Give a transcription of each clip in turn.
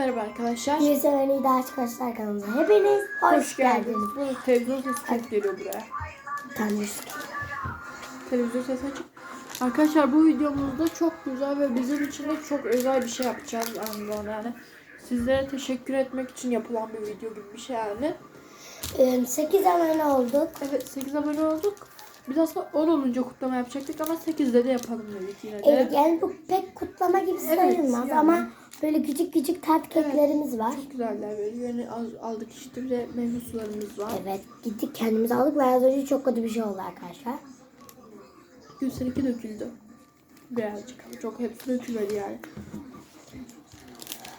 Merhaba arkadaşlar. Bir seven daha arkadaşlar kanalımıza hepiniz hoş, geldiniz. Bu televizyon sesi çok geliyor buraya. Tanrısı. Televizyon sesi açık. Arkadaşlar bu videomuzda çok güzel ve bizim için de çok özel bir şey yapacağız aynı zamanda yani. Sizlere teşekkür etmek için yapılan bir video gibi bir şey yani. 8 abone olduk. Evet 8 abone olduk. Biz aslında 10 olunca kutlama yapacaktık ama 8'de de yapalım dedik yine de. Evet yani bu pek kutlama gibi Evet, sayılmaz yani. ama böyle küçük küçük tart keklerimiz var. Çok güzeller böyle. Yani az- aldık işte bir de meyve sularımız var. Evet gittik kendimiz aldık ve az önce çok kötü bir şey oldu arkadaşlar. Gülseninki döküldü. Birazcık ama çok hepsi dökülmedi yani.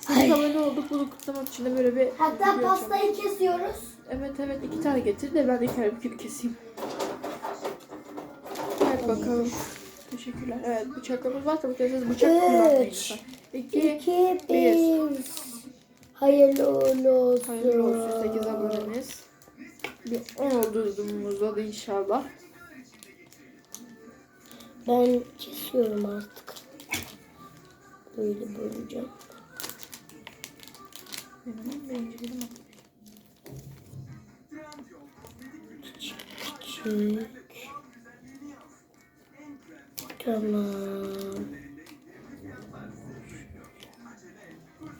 Ay. 8 abone olduk bunu kutlamak için de böyle bir Hatta video yapacağım. pastayı kesiyoruz. Evet evet iki tane getir de ben de kendimi keseyim. Evet bakalım. Teşekkürler. Evet bıçaklarımız var tabii ki siz bıçak kullanmayın Üç, lütfen. İki. 2, bir. 1. Hayırlı uğurlu olsun. Hayırlı olsun 8 abonemiz. Bir 10 olduğumuzda da inşallah. Ben kesiyorum artık. Böyle böleceğim. Benim ama. Küçük. Tamam.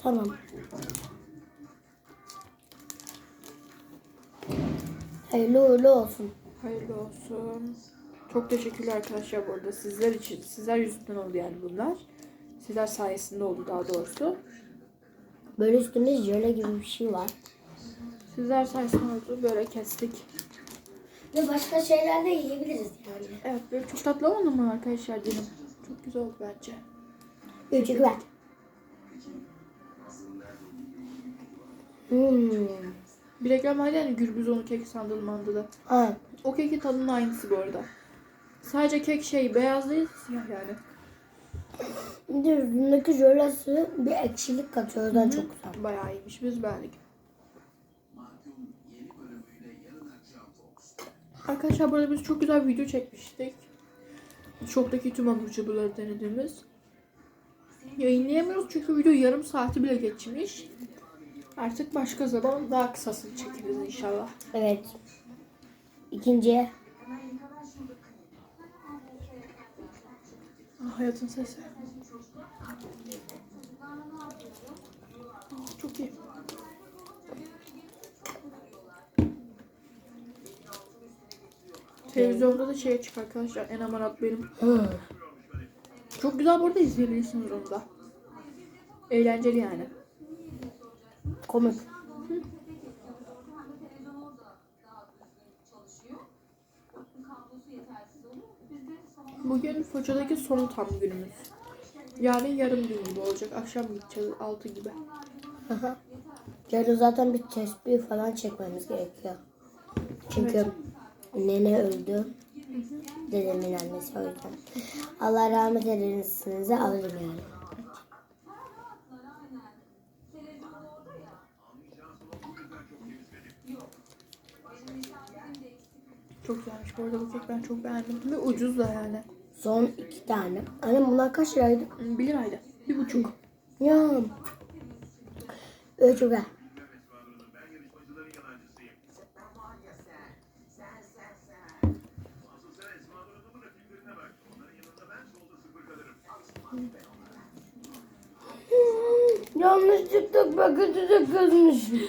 Tamam. Hayırlı uğurlu olsun. Hayırlı olsun. Çok teşekkürler arkadaşlar bu arada. Sizler için, sizler yüzünden oldu yani bunlar. Sizler sayesinde oldu daha doğrusu. Böyle üstünde jöle gibi bir şey var. Sizler sayesinde oldu. Böyle kestik. Ve başka şeyler de yiyebiliriz yani. Evet böyle çok tatlı olmadı mı arkadaşlar canım? Çok güzel oldu bence. Üçü ver. Hmm. Bir reklam vardı yani gürbüz onu kek sandım mandıda. Ha. O kekin tadının aynısı bu arada. Sadece kek şey beyaz değil siyah yani. Bir de üstündeki jölesi bir ekşilik katıyor. O yüzden çok güzel. Bayağı iyiymiş biz beğendik. Arkadaşlar burada biz çok güzel bir video çekmiştik. Şoktaki tüm abur cuburları denediğimiz. Yayınlayamıyoruz çünkü video yarım saati bile geçmiş. Artık başka zaman daha kısasını çekeriz inşallah. Evet. İkinciye. Ah, hayatın sesi. Ah, Çok iyi. Televizyonda da şey çık arkadaşlar. En amanat benim. Hı. Çok güzel bu arada izleyebilirsiniz onu da. Eğlenceli yani. Komik. Bugün Foça'daki son tam günümüz. Yani yarım gün gibi olacak. Akşam gideceğiz 6 gibi. Aha. Yarın zaten bir tespih falan çekmemiz gerekiyor. Çünkü Evet. nene öldü. Dedemin annesi o yüzden. Allah rahmet eylesin alırım yani. Çok güzelmiş bu arada bu kek ben çok beğendim. Ve ucuz da yani. Son iki tane. Anne bunlar kaç liraydı? 1 liraydı. Bir buçuk. Ya. Üç ver. Yanlışlıkla paketi de kızmışım.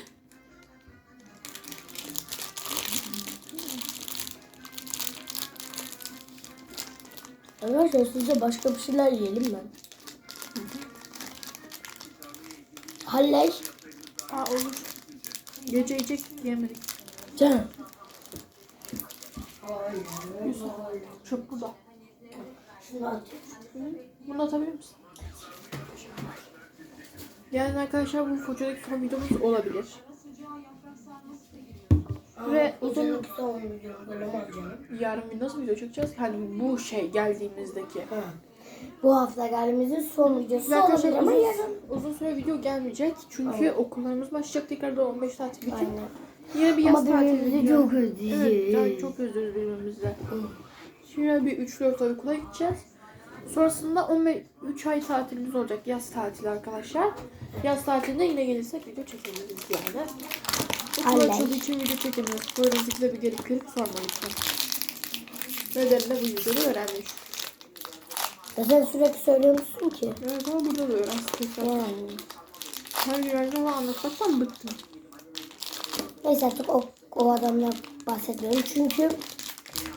Arkadaşlar sizce başka bir şeyler yiyelim mi? Halley. Aa olur. Gece yiyecek yemedik. Can. Güzel. Çöp burada. Şunu at. Bunu atabilir misin? Yani arkadaşlar bu Foça'daki son videomuz olabilir. Ve uzun yarın bir nasıl video çekeceğiz? Hani bu şey geldiğimizdeki. Ha. Bu hafta galimizin son videosu Ve olabilir ama yarın. uzun süre video gelmeyecek. Çünkü okullarımız başlayacak tekrardan 15 tatil bitip. Aynen. Yine bir yaz Ama tatili birbirimizi gidiyor. çok özleyeceğiz. Evet, yani çok özleriz birbirimizle. Şimdi bir 3-4 ay okula gideceğiz. Sonrasında 13 ay tatilimiz olacak. Yaz tatili arkadaşlar. Yaz tatilinde yine gelirsek video çekebiliriz yani. Okul açıldığı için video çekemiyoruz. Böyle bir gelip gelip sorma lütfen. Nedenini bu videoda öğrenmiş. Zaten sürekli söylüyormuşsun ki. Evet ama burada da öğren. Tekrar. Yani. Her gün ama anlatmaktan bıktım. Neyse artık o, o adamdan bahsetmiyorum. Çünkü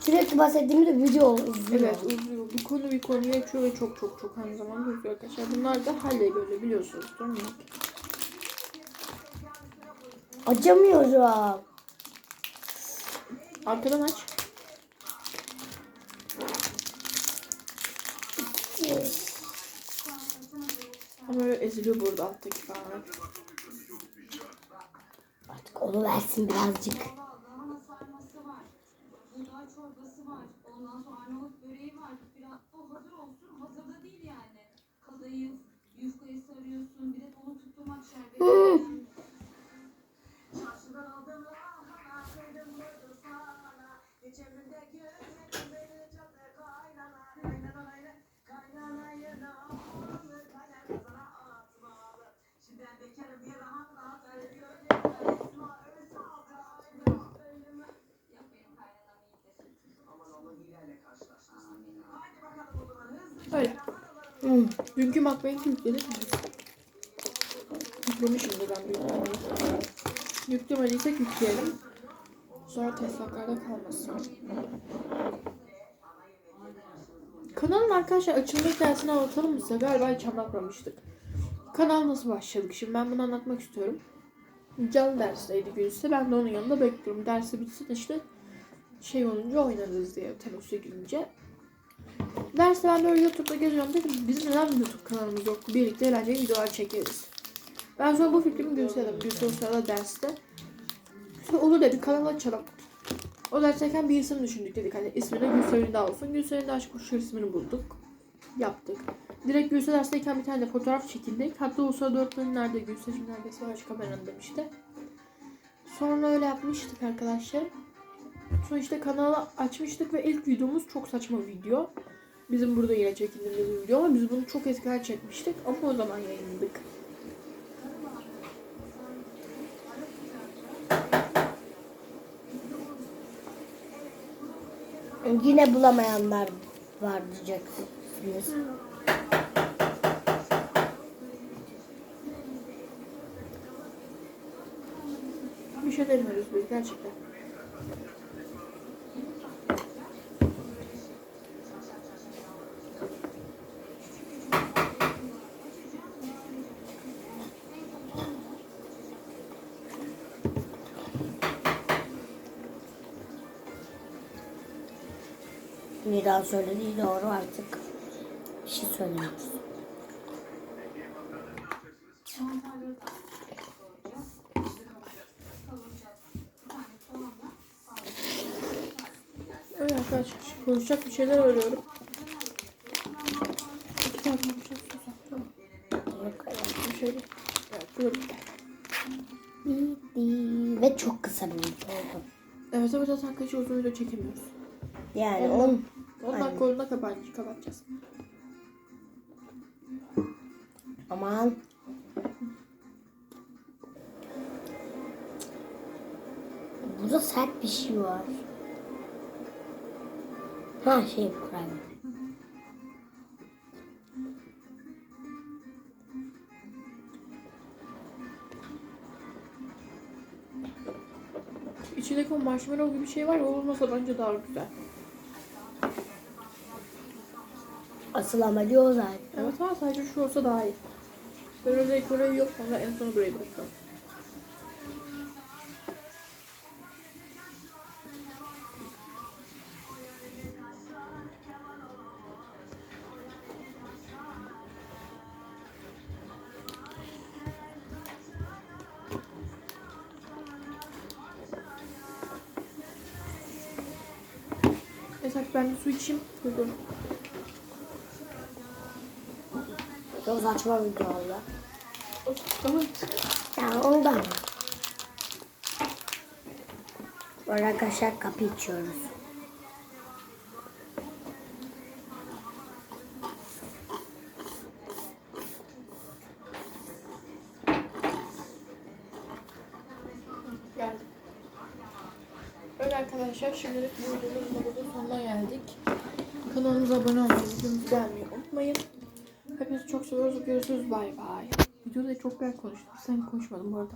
sürekli bahsettiğimde video uzuyor. Evet uzuyor. Bir konu bir konuyu açıyor ve çok çok çok aynı zamanda uzuyor arkadaşlar. Bunlar da halle böyle biliyorsunuz değil mi? Acamıyorum. Arkadan aç. Ama öyle eziliyor burada alttaki falan. Artık onu versin birazcık. Lahana sarması var. Buğday çorbası var. Ondan sonra Arnavut böreği var. Biraz o hazır olsun. Hazır da değil yani. Kadayıf, yufkayı sarıyorsun. Bir de onu tutturmak şerbeti. Çarşıdan aldım lahana, kıydım vurdu sana. Geçeminde görmedim Hmm. Dünkü yükledik mi biz? Yüklemişimdir ben büyük ihtimalle. Yüklemediysek yükleyelim. Sonra taslaklarda kalmasın. Kanalın arkadaşlar açılma hikayesini anlatalım mı size? Galiba hiç anlatmamıştık. Kanal nasıl başladık? Şimdi ben bunu anlatmak istiyorum. Can dersteydi Gülse. Ben de onun yanında bekliyorum. Dersi bitsin işte şey olunca oynarız diye teneffüse girince. Derste ben böyle YouTube'da geziyorum dedim bizim neden YouTube kanalımız yok? Birlikte eğlenceli videolar çekeriz. Ben sonra bu fikrimi. Gülse o sırada derste. Sonra olur dedi kanal açalım. O dersteyken bir isim düşündük dedik hani ismini Gülse Ünlü olsun. Gülse Ünlü aşk kuşu ismini bulduk. Yaptık. Direkt Gülse dersteyken bir tane de fotoğraf çekildik. Hatta o sırada öğretmenin nerede Gülse'cim neredeyse aç kameranı demişti. Sonra öyle yapmıştık arkadaşlar. Sonra işte kanalı açmıştık ve ilk videomuz çok saçma bir video. Bizim burada yine çekildiğimiz bir video ama biz bunu çok eskiden çekmiştik ama o zaman yayınladık. Yine bulamayanlar var diyeceksiniz. Bir şey demiyoruz biz gerçekten. Nida söylediği doğru artık. Bir şey söylemiyoruz. Evet arkadaşlar konuşacak bir şeyler arıyorum. İki tane konuşacak. Bir. Evet. Ve çok kısa bir video oldu. Evet evet zaten kaç uzun video çekemiyoruz. Yani Ondan- on, 10 Aynen. dakika kapat kapatacağız. aman Burada sert bir şey var. Ha şey kurabiye. İçindeki o marshmallow gibi bir şey var ya olmasa bence daha güzel. Asıl amacı o zaten. Evet ama sadece şu olsa daha iyi. Ben özellikle orayı yok sonra en sona burayı bırakıyorum. Esas ben su içeyim. Dur dur. Çok saçma video oldu. Tamam ondan. Böyle arkadaşlar kapı içiyoruz. arkadaşlar şimdilik bu videonun sonuna geldik. Kanalımıza abone olmayı, videomuzu beğenmeyi unutmayın. Çok seviyoruz. Görüşürüz. Bay bay. Videoda çok güzel konuştum. Sen konuşmadın bu arada.